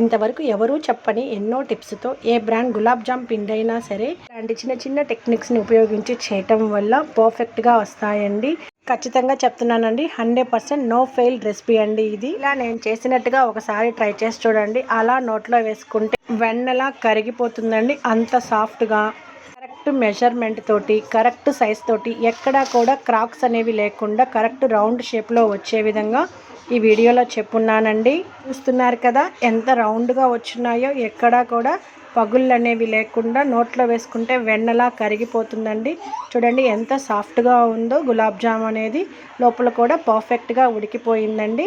ఇంతవరకు ఎవరూ చెప్పని ఎన్నో టిప్స్తో ఏ బ్రాండ్ గులాబ్ జామ్ పిండి అయినా సరే ఇలాంటి చిన్న చిన్న టెక్నిక్స్ని ఉపయోగించి చేయటం వల్ల పర్ఫెక్ట్గా వస్తాయండి. ఖచ్చితంగా చెప్తున్నానండి hundred percent no fail recipe అండి ఇది. ఇలా నేను చేసినట్టుగా ఒకసారి ట్రై చేసి చూడండి. అలా నోట్లో వేసుకుంటే వెన్నలా కరిగిపోతుందండి అంత సాఫ్ట్గా. కరెక్ట్ మెజర్మెంట్ తోటి కరెక్ట్ సైజ్ తోటి ఎక్కడా కూడా క్రాక్స్ అనేవి లేకుండా కరెక్ట్ రౌండ్ షేప్లో వచ్చే విధంగా ఈ వీడియోలో చెప్పున్నానండి. చూస్తున్నారు కదా ఎంత రౌండ్గా వచ్చినాయో ఎక్కడా కూడా పగుళ్ళు అనేవి లేకుండా నోట్లో వేసుకుంటే వెన్నలా కరిగిపోతుందండి. చూడండి ఎంత సాఫ్ట్గా ఉందో గులాబ్ జామ్ అనేది. లోపల కూడా పర్ఫెక్ట్గా ఉడికిపోయిందండి.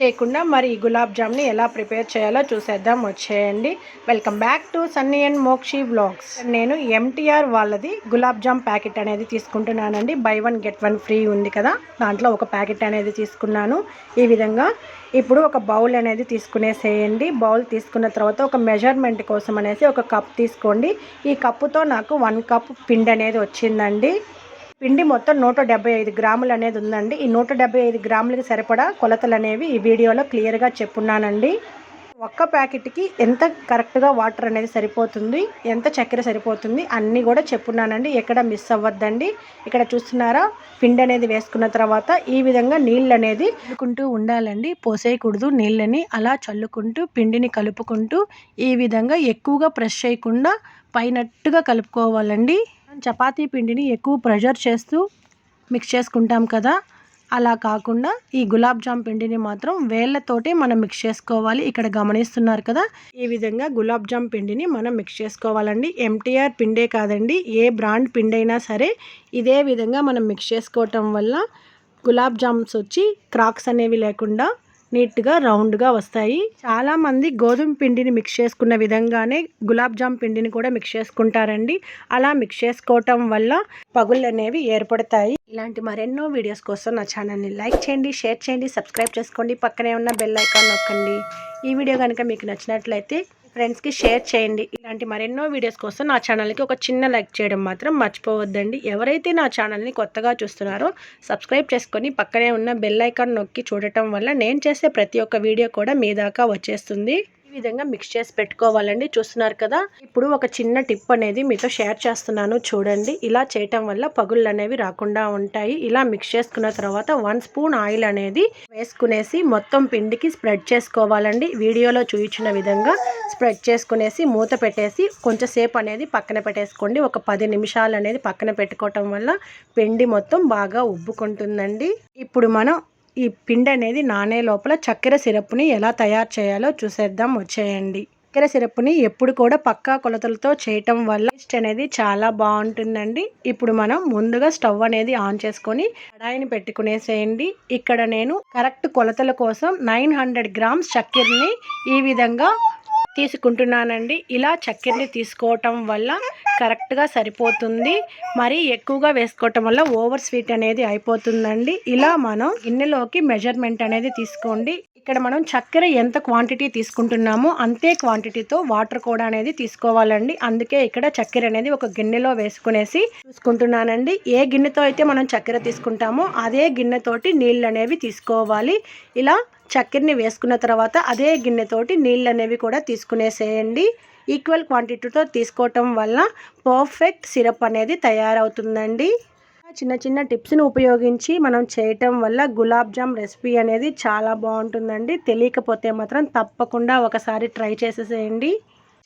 చేయకుండా మరి ఈ గులాబ్ జామ్ని ఎలా ప్రిపేర్ చేయాలో చూసేద్దాం. వచ్చేయండి. Welcome back to Sunny and Mokshi vlogs. నేను ఎంటీఆర్ వాళ్ళది గులాబ్ జామ్ ప్యాకెట్ అనేది తీసుకుంటున్నానండి. Buy one get one free ఉంది కదా. దాంట్లో ఒక ప్యాకెట్ అనేది తీసుకున్నాను. ఈ విధంగా ఇప్పుడు ఒక బౌల్ అనేది తీసుకునేసేయండి. బౌల్ తీసుకున్న తర్వాత ఒక మెజర్మెంట్ కోసం అనేసి ఒక కప్ తీసుకోండి. ఈ కప్పుతో నాకు వన్ కప్ పిండి అనేది వచ్చిందండి. పిండి మొత్తం నూట డెబ్బై ఐదు గ్రాములు అనేది ఉందండి. ఈ నూట డెబ్బై ఐదు గ్రాములకి సరిపడా కొలతలు అనేవి ఈ వీడియోలో క్లియర్గా చెప్పున్నానండి. ఒక్క ప్యాకెట్కి ఎంత కరెక్ట్గా వాటర్ అనేది సరిపోతుంది ఎంత చక్కెర సరిపోతుంది అన్నీ కూడా చెప్పున్నానండి. ఎక్కడ మిస్ అవ్వద్దండి. ఇక్కడ చూస్తున్నారా? పిండి అనేది వేసుకున్న తర్వాత ఈ విధంగా నీళ్ళు అనేది చల్లుకుంటూ ఉండాలండి. పోసేయకూడదు నీళ్ళని. అలా చల్లుకుంటూ పిండిని కలుపుకుంటూ ఈ విధంగా ఎక్కువగా ప్రెస్ చేయకుండా పైనట్టుగా కలుపుకోవాలండి. చపాతీ పిండిని ఎక్కువ ప్రెషర్ చేస్తూ మిక్స్ చేసుకుంటాం కదా. అలా కాకుండా ఈ గులాబ్ జామ్ పిండిని మాత్రం వేళ్ళతోటే మనం మిక్స్ చేసుకోవాలి. ఇక్కడ గమనిస్తున్నారు కదా ఈ విధంగా గులాబ్ జామ్ పిండిని మనం మిక్స్ చేసుకోవాలండి. ఎంటీఆర్ పిండే కాదండి ఏ బ్రాండ్ పిండి అయినా సరే ఇదే విధంగా మనం మిక్స్ చేసుకోవటం వల్ల గులాబ్ జామ్స్ వచ్చి క్రాక్స్ అనేవి లేకుండా నీట్గా రౌండ్గా వస్తాయి. చాలామంది గోధుమ పిండిని మిక్స్ చేసుకున్న విధంగానే గులాబ్ జామ్ పిండిని కూడా మిక్స్ చేసుకుంటారండి. అలా మిక్స్ చేసుకోవటం వల్ల పగుళ్ళు అనేవి ఏర్పడతాయి. ఇలాంటి మరెన్నో వీడియోస్ కోసం నా ఛానల్ని లైక్ చేయండి షేర్ చేయండి సబ్స్క్రైబ్ చేసుకోండి. పక్కనే ఉన్న బెల్ ఐకాన్ నొక్కండి. ఈ వీడియో కనుక మీకు నచ్చినట్లయితే ఫ్రెండ్స్కి షేర్ చేయండి. ఇలాంటి మరెన్నో వీడియోస్ కోసం నా ఛానల్కి ఒక చిన్న లైక్ చేయడం మాత్రం మర్చిపోవద్దండి. ఎవరైతే నా ఛానల్ని కొత్తగా చూస్తున్నారో సబ్స్క్రైబ్ చేసుకొని పక్కనే ఉన్న బెల్ ఐకాన్ నొక్కి చూడటం వల్ల నేను చేసే ప్రతి ఒక్క వీడియో కూడా మీ దాకా వచ్చేస్తుంది. విధంగా మిక్స్ చేసి పెట్టుకోవాలండి. చూస్తున్నారు కదా? ఇప్పుడు ఒక చిన్న టిప్ అనేది మీతో షేర్ చేస్తున్నాను చూడండి. ఇలా చేయటం వల్ల పగుళ్ళు అనేవి రాకుండా ఉంటాయి. ఇలా మిక్స్ చేసుకున్న తర్వాత వన్ స్పూన్ ఆయిల్ అనేది వేసుకునేసి మొత్తం పిండికి స్ప్రెడ్ చేసుకోవాలండి. వీడియోలో చూపించిన విధంగా స్ప్రెడ్ చేసుకునేసి మూత పెట్టేసి కొంచెంసేపు అనేది పక్కన పెట్టేసుకోండి. ఒక పది నిమిషాలు అనేది పక్కన పెట్టుకోవటం వల్ల పిండి మొత్తం బాగా ఉబ్బుకుంటుందండి. ఇప్పుడు మనం ఈ పిండి అనేది నానే లోపల చక్కెర సిరప్ని ఎలా తయారు చేయాలో చూసేద్దాం వచ్చేయండి. చక్కెర సిరప్ని ఎప్పుడు కూడా పక్కా కొలతలతో చేయటం వల్ల టేస్ట్ అనేది చాలా బాగుంటుందండి. ఇప్పుడు మనం ముందుగా స్టవ్ అనేది ఆన్ చేసుకొని కడాయిని పెట్టుకునేసేయండి. ఇక్కడ నేను కరెక్ట్ కొలతల కోసం నైన్ హండ్రెడ్ గ్రామ్స్ చక్కెరని ఈ విధంగా తీసుకుంటున్నానండి. ఇలా చక్కెరని తీసుకోవటం వల్ల కరెక్ట్గా సరిపోతుంది. మరీ ఎక్కువగా వేసుకోవటం వల్ల ఓవర్ స్వీట్ అనేది అయిపోతుందండి. ఇలా మనం గిన్నెలోకి మెజర్మెంట్ అనేది తీసుకోండి. ఇక్కడ మనం చక్కెర ఎంత క్వాంటిటీ తీసుకుంటున్నామో అంతే క్వాంటిటీతో వాటర్ కూడా అనేది తీసుకోవాలండి. అందుకే ఇక్కడ చక్కెర అనేది ఒక గిన్నెలో వేసుకునేసి చూసుకుంటున్నానండి. ఏ గిన్నెతో అయితే మనం చక్కెర తీసుకుంటామో అదే గిన్నెతోటి నీళ్ళు అనేవి తీసుకోవాలి. ఇలా చక్కెరని వేసుకున్న తర్వాత అదే గిన్నెతోటి నీళ్ళు అనేవి కూడా తీసుకునేసేయండి. ఈక్వల్ క్వాంటిటీతో తీసుకోవటం వల్ల పర్ఫెక్ట్ సిరప్ అనేది తయారవుతుందండి. చిన్న చిన్న టిప్స్ని ఉపయోగించి మనం చేయటం వల్ల గులాబ్ జామ్ రెసిపీ అనేది చాలా బాగుంటుందండి. తెలియకపోతే మాత్రం తప్పకుండా ఒకసారి ట్రై చేసేసేయండి.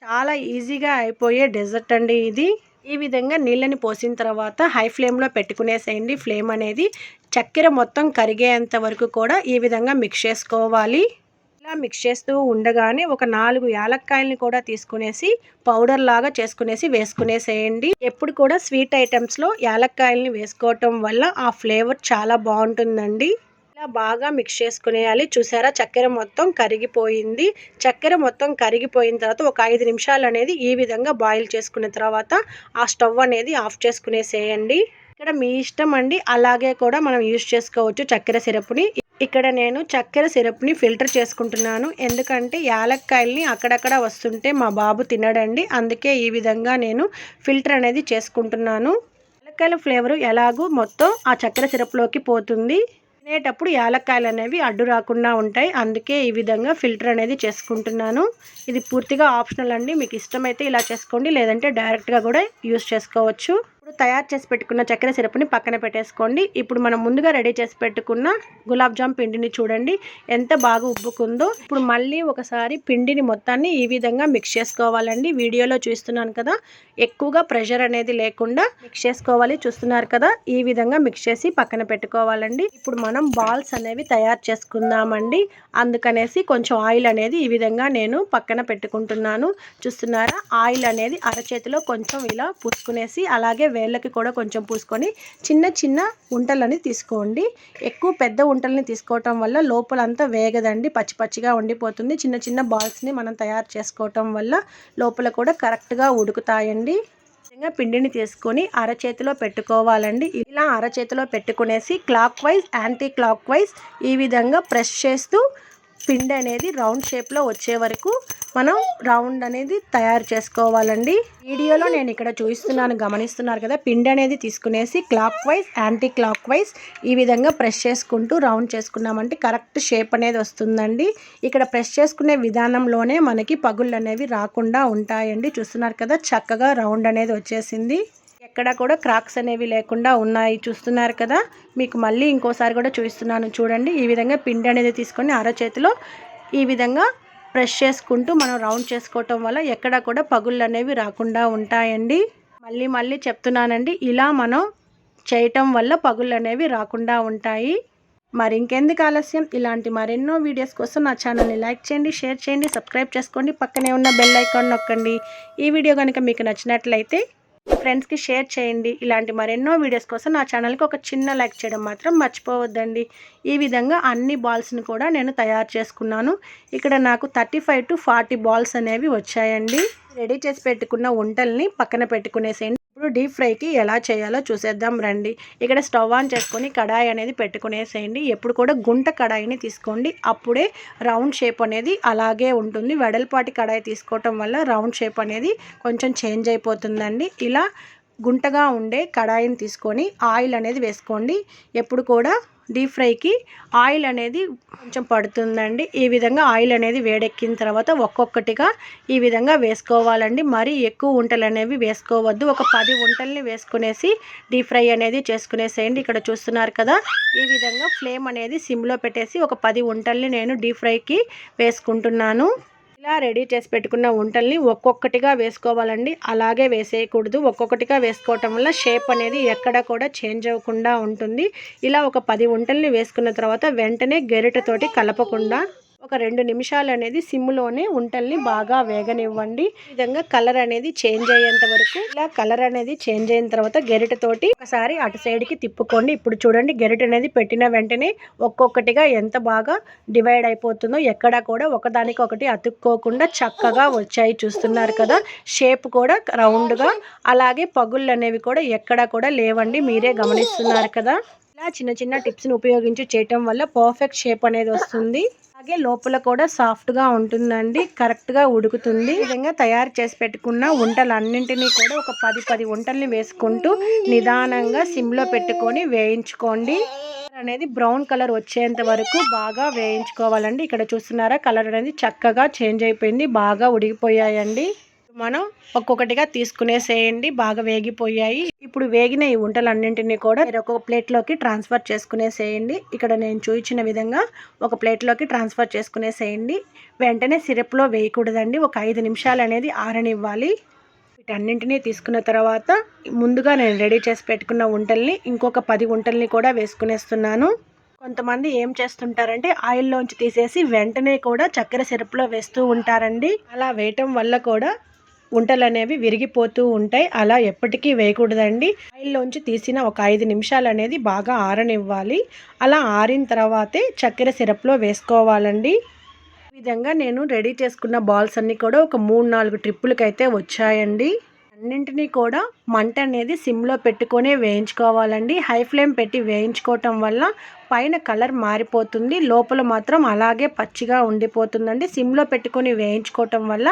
చాలా ఈజీగా అయిపోయే డెజర్ట్ అండి ఇది. ఈ విధంగా నీళ్ళని పోసిన తర్వాత హై ఫ్లేమ్లో పెట్టుకునేసేయండి. ఫ్లేమ్ అనేది చక్కెర మొత్తం కరిగేంత వరకు కూడా ఈ విధంగా మిక్స్ చేసుకోవాలి. ఇలా మిక్స్ చేస్తూ ఉండగానే ఒక నాలుగు యాలక్కాయలని కూడా తీసుకునేసి పౌడర్ లాగా చేసుకునేసి వేసుకునేసేయండి. ఎప్పుడు కూడా స్వీట్ ఐటమ్స్లో యాలక్కాయలని వేసుకోవటం వల్ల ఆ ఫ్లేవర్ చాలా బాగుంటుందండి. ఇలా బాగా మిక్స్ చేసుకునేయాలి. చూసారా? చక్కెర మొత్తం కరిగిపోయింది. చక్కెర మొత్తం కరిగిపోయిన తర్వాత ఒక ఐదు నిమిషాలు అనేది ఈ విధంగా బాయిల్ చేసుకున్న తర్వాత ఆ స్టవ్ అనేది ఆఫ్ చేసుకునేసేయండి. ఇక్కడ మీ ఇష్టం అండి. అలాగే కూడా మనం యూజ్ చేసుకోవచ్చు చక్కెర సిరప్ని. ఇక్కడ నేను చక్కెర సిరప్ని ఫిల్టర్ చేసుకుంటున్నాను. ఎందుకంటే యాలక్కాయల్ని అక్కడక్కడ వస్తుంటే మా బాబు తినడండి. అందుకే ఈ విధంగా నేను ఫిల్టర్ అనేది చేసుకుంటున్నాను. యాలక్కాయల ఫ్లేవరు ఎలాగూ మొత్తం ఆ చక్కెర సిరప్లోకి పోతుంది. తినేటప్పుడు యాలక్కాయలు అనేవి అడ్డు రాకుండా ఉంటాయి. అందుకే ఈ విధంగా ఫిల్టర్ అనేది చేసుకుంటున్నాను. ఇది పూర్తిగా ఆప్షనల్ అండి. మీకు ఇష్టమైతే ఇలా చేసుకోండి. లేదంటే డైరెక్ట్గా కూడా యూస్ చేసుకోవచ్చు. ఇప్పుడు తయారు చేసి పెట్టుకున్న చక్కెర సిరప్ని పక్కన పెట్టేసుకోండి. ఇప్పుడు మనం ముందుగా రెడీ చేసి పెట్టుకున్న గులాబ్ జామ్ పిండిని చూడండి. ఎంత బాగా ఉబ్బుకుందో. ఇప్పుడు మళ్ళీ ఒకసారి పిండిని మొత్తాన్ని ఈ విధంగా మిక్స్ చేసుకోవాలండి. వీడియోలో చూస్తున్నాను కదా ఎక్కువగా ప్రెషర్ అనేది లేకుండా మిక్స్ చేసుకోవాలి చూస్తున్నారు కదా ఈ విధంగా మిక్స్ చేసి పక్కన పెట్టుకోవాలండి. ఇప్పుడు మనం బాల్స్ అనేవి తయారు చేసుకుందామండి. అందుకనేసి కొంచెం ఆయిల్ అనేది ఈ విధంగా నేను పక్కన పెట్టుకుంటున్నాను. చూస్తున్నారా? ఆయిల్ అనేది అరచేతిలో కొంచెం ఇలా పూసుకునేసి అలాగే వేళ్ళకి కూడా కొంచెం పూసుకొని చిన్న చిన్న ఉంటలని తీసుకోండి. ఎక్కువ పెద్ద ఉంటల్ని తీసుకోవటం వల్ల లోపలంతా వేగదండి పచ్చి పచ్చిగా ఉండిపోతుంది. చిన్న చిన్న బాల్స్ని మనం తయారు చేసుకోవటం వల్ల లోపల కూడా కరెక్ట్గా ఉడుకుతాయండి. విధంగా పిండిని తీసుకొని అరచేతిలో పెట్టుకోవాలండి. ఇలా అరచేతిలో పెట్టుకునేసి clockwise anticlockwise ఈ విధంగా ప్రెస్ చేస్తూ పిండి అనేది రౌండ్ షేప్లో వచ్చే వరకు మనం రౌండ్ అనేది తయారు చేసుకోవాలండి. వీడియోలో నేను ఇక్కడ చూపిస్తున్నాను గమనిస్తున్నారు కదా పిండి అనేది తీసుకునేసి clockwise anticlockwise ఈ విధంగా ప్రెస్ చేసుకుంటూ రౌండ్ చేసుకున్నామంటే కరెక్ట్ షేప్ అనేది వస్తుందండి. ఇక్కడ ప్రెస్ చేసుకునే విధానంలోనే మనకి పగుళ్ళు అనేవి రాకుండా ఉంటాయండి. చూస్తున్నారు కదా చక్కగా రౌండ్ అనేది వచ్చేసింది. ఎక్కడ కూడా క్రాక్స్ అనేవి లేకుండా ఉన్నాయి. చూస్తున్నారు కదా మీకు మళ్ళీ ఇంకోసారి కూడా చూపిస్తున్నాను. చూడండి ఈ విధంగా పిండి అనేది తీసుకొని అరచేతిలో ఈ విధంగా ప్రెస్ చేసుకుంటూ మనం రౌండ్ చేసుకోవటం వల్ల ఎక్కడ కూడా పగుళ్ళు అనేవి రాకుండా ఉంటాయండి. మళ్ళీ మళ్ళీ చెప్తున్నానండి ఇలా మనం చేయటం వల్ల పగుళ్ళు అనేవి రాకుండా ఉంటాయి. మరి ఇంకెందుకు ఆలస్యం? ఇలాంటి మరెన్నో వీడియోస్ కోసం నా ఛానల్ని లైక్ చేయండి షేర్ చేయండి సబ్స్క్రైబ్ చేసుకోండి పక్కనే ఉన్న బెల్ ఐకాన్ నొక్కండి. ఈ వీడియో కనుక మీకు నచ్చినట్లయితే ఫ్రెండ్స్కి షేర్ చేయండి. ఇలాంటి మరెన్నో వీడియోస్ కోసం నా ఛానల్కి ఒక చిన్న లైక్ చేయడం మాత్రం మర్చిపోవద్దండి. ఈ విధంగా అన్ని బాల్స్ని కూడా నేను తయారు చేసుకున్నాను. ఇక్కడ నాకు thirty five to forty balls అనేవి వచ్చాయండి. రెడీ చేసి పెట్టుకున్న వంటల్ని పక్కన పెట్టుకునేసేయండి. ఇప్పుడు డీప్ ఫ్రైకి ఎలా చేయాలో చూసేద్దాం రండి. ఇక్కడ స్టవ్ ఆన్ చేసుకొని కడాయి అనేది పెట్టుకునేసేయండి. ఎప్పుడు కూడా గుంట కడాయిని తీసుకోండి. అప్పుడే రౌండ్ షేప్ అనేది అలాగే ఉంటుంది. వెడల్పాటి కడాయి తీసుకోవటం వల్ల రౌండ్ షేప్ అనేది కొంచెం చేంజ్ అయిపోతుందండి. ఇలా గుంటగా ఉండే కడాయిని తీసుకొని ఆయిల్ అనేది వేసుకోండి. ఎప్పుడు కూడా డీప్ ఫ్రైకి ఆయిల్ అనేది కొంచెం పడుతుందండి. ఈ విధంగా ఆయిల్ అనేది వేడెక్కిన తర్వాత ఒక్కొక్కటిగా ఈ విధంగా వేసుకోవాలండి. మరి ఎక్కువ వంటలు అనేవి వేసుకోవద్దు. ఒక పది వంటల్ని వేసుకునేసి డీప్ ఫ్రై అనేది చేసుకునేసేయండి. ఇక్కడ చూస్తున్నారు కదా ఈ విధంగా ఫ్లేమ్ అనేది సిమ్లో పెట్టేసి ఒక పది వంటల్ని నేను డీప్ ఫ్రైకి వేసుకుంటున్నాను. ఇలా రెడీ చేసి పెట్టుకున్న వంటల్ని ఒక్కొక్కటిగా వేసుకోవాలండి. అలాగే వేసేయకూడదు. ఒక్కొక్కటిగా వేసుకోవటం వల్ల షేప్ అనేది ఎక్కడ కూడా చేంజ్ అవ్వకుండా ఉంటుంది. ఇలా ఒక పది వంటల్ని వేసుకున్న తర్వాత వెంటనే గెరిటతోటి కలపకుండా ఒక రెండు నిమిషాలు అనేది సిమ్లోనే ఉంటల్ని బాగా వేగనివ్వండి. ఈ విధంగా కలర్ అనేది చేంజ్ అయ్యేంత వరకు ఇలా కలర్ అనేది చేంజ్ అయిన తర్వాత గెరిటతోటి ఒకసారి అటు సైడ్కి తిప్పుకోండి. ఇప్పుడు చూడండి గెరిట అనేది పెట్టిన వెంటనే ఒక్కొక్కటిగా ఎంత బాగా డివైడ్ అయిపోతుందో ఎక్కడ కూడా ఒకదానికి ఒకటి అతుక్కోకుండా చక్కగా వచ్చాయి చూస్తున్నారు కదా. షేప్ కూడా రౌండ్గా అలాగే పగుళ్ళు అనేవి కూడా ఎక్కడ కూడా లేవండి. మీరే గమనిస్తున్నారు కదా. ఇలా చిన్న చిన్న టిప్స్ని ఉపయోగించి చేయటం వల్ల పర్ఫెక్ట్ షేప్ అనేది వస్తుంది. అలాగే లోపల కూడా సాఫ్ట్గా ఉంటుందండి కరెక్ట్గా ఉడుకుతుంది. విధంగా తయారు చేసి పెట్టుకున్న వంటలన్నింటినీ కూడా ఒక పది పది వంటల్ని వేసుకుంటూ నిదానంగా సిమ్లో పెట్టుకొని వేయించుకోండి. అనేది బ్రౌన్ కలర్ వచ్చేంత వరకు బాగా వేయించుకోవాలండి. ఇక్కడ చూస్తున్నారా కలర్ అనేది చక్కగా చేంజ్ అయిపోయింది బాగా ఉడికిపోయాయండి. మనం ఒక్కొక్కటిగా తీసుకునేసేయండి. బాగా వేగిపోయాయి. ఇప్పుడు వేగిన ఈ వంటలన్నింటినీ కూడా ఒక ప్లేట్లోకి ట్రాన్స్ఫర్ చేసుకునేసేయండి. ఇక్కడ నేను చూపించిన విధంగా ఒక ప్లేట్లోకి ట్రాన్స్ఫర్ చేసుకునేసేయండి. వెంటనే సిరప్లో వేయకూడదండి. ఒక ఐదు నిమిషాలు అనేది ఆరనివ్వాలి. వీటన్నింటినీ తీసుకున్న తర్వాత ముందుగా నేను రెడీ చేసి పెట్టుకున్న వంటల్ని ఇంకొక పది వంటల్ని కూడా వేసుకునేస్తున్నాను. కొంతమంది ఏం చేస్తుంటారంటే ఆయిల్లోంచి తీసేసి వెంటనే కూడా చక్కెర సిరప్లో వేస్తూ ఉంటారండి. అలా వేయటం వల్ల కూడా ఉంటలు అనేవి విరిగిపోతూ ఉంటాయి. అలా ఎప్పటికీ వేయకూడదండి. ఆయిల్లోంచి తీసిన ఒక ఐదు నిమిషాలు అనేది బాగా ఆరనివ్వాలి. అలా ఆరిన తర్వాతే చక్కెర సిరప్లో వేసుకోవాలండి. ఈ విధంగా నేను రెడీ చేసుకున్న బాల్స్ అన్నీ కూడా ఒక మూడు నాలుగు ట్రిప్పులకైతే వచ్చాయండి. అన్నింటినీ కూడా మంట అనేది సిమ్లో పెట్టుకొని వేయించుకోవాలండి. హై ఫ్లేమ్ పెట్టి వేయించుకోవటం వల్ల పైన కలర్ మారిపోతుంది. లోపల మాత్రం అలాగే పచ్చిగా ఉండిపోతుందండి. సిమ్లో పెట్టుకొని వేయించుకోవటం వల్ల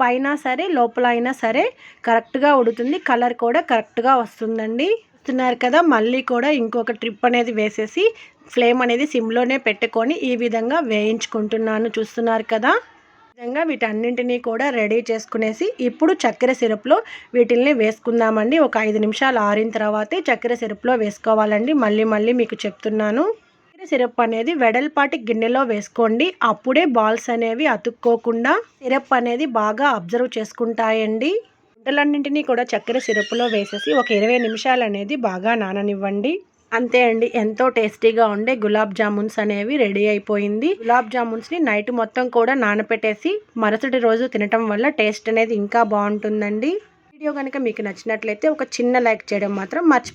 పైన సరే లోపల అయినా సరే కరెక్ట్గా ఉడుతుంది. కలర్ కూడా కరెక్ట్గా వస్తుందండి. చూస్తున్నారు కదా మళ్ళీ కూడా ఇంకొక ట్రిప్ అనేది వేసేసి ఫ్లేమ్ అనేది సిమ్లోనే పెట్టుకొని ఈ విధంగా వేయించుకుంటున్నాను. చూస్తున్నారు కదా? విధంగా వీటన్నింటినీ కూడా రెడీ చేసుకునేసి ఇప్పుడు చక్కెర సిరప్లో వీటిల్ని వేసుకుందామండి. ఒక ఐదు నిమిషాలు ఆరిన తర్వాతే చక్కెర సిరప్లో వేసుకోవాలండి. మళ్ళీ మళ్ళీ మీకు చెప్తున్నాను. చక్కెర సిరప్ అనేది వెడల్పాటి గిన్నెలో వేసుకోండి. అప్పుడే బాల్స్ అనేవి అతుక్కోకుండా సిరప్ అనేది బాగా అబ్జర్వ్ చేసుకుంటాయండి. గుంటలన్నింటినీ కూడా చక్కెర సిరప్లో వేసేసి ఒక ఇరవై నిమిషాలు అనేది బాగా నాననివ్వండి. అంతే అండి. ఎంతో టేస్టీగా ఉండే గులాబ్ జామున్స్ అనేవి రెడీ అయిపోయింది. గులాబ్ జామున్స్ని నైట్ మొత్తం కూడా నానపెట్టేసి మరుసటి రోజు తినటం వల్ల టేస్ట్ అనేది ఇంకా బాగుంటుందండి. వీడియో కనుక మీకు నచ్చినట్లయితే ఒక చిన్న లైక్ చేయడం మాత్రం మర్చిపో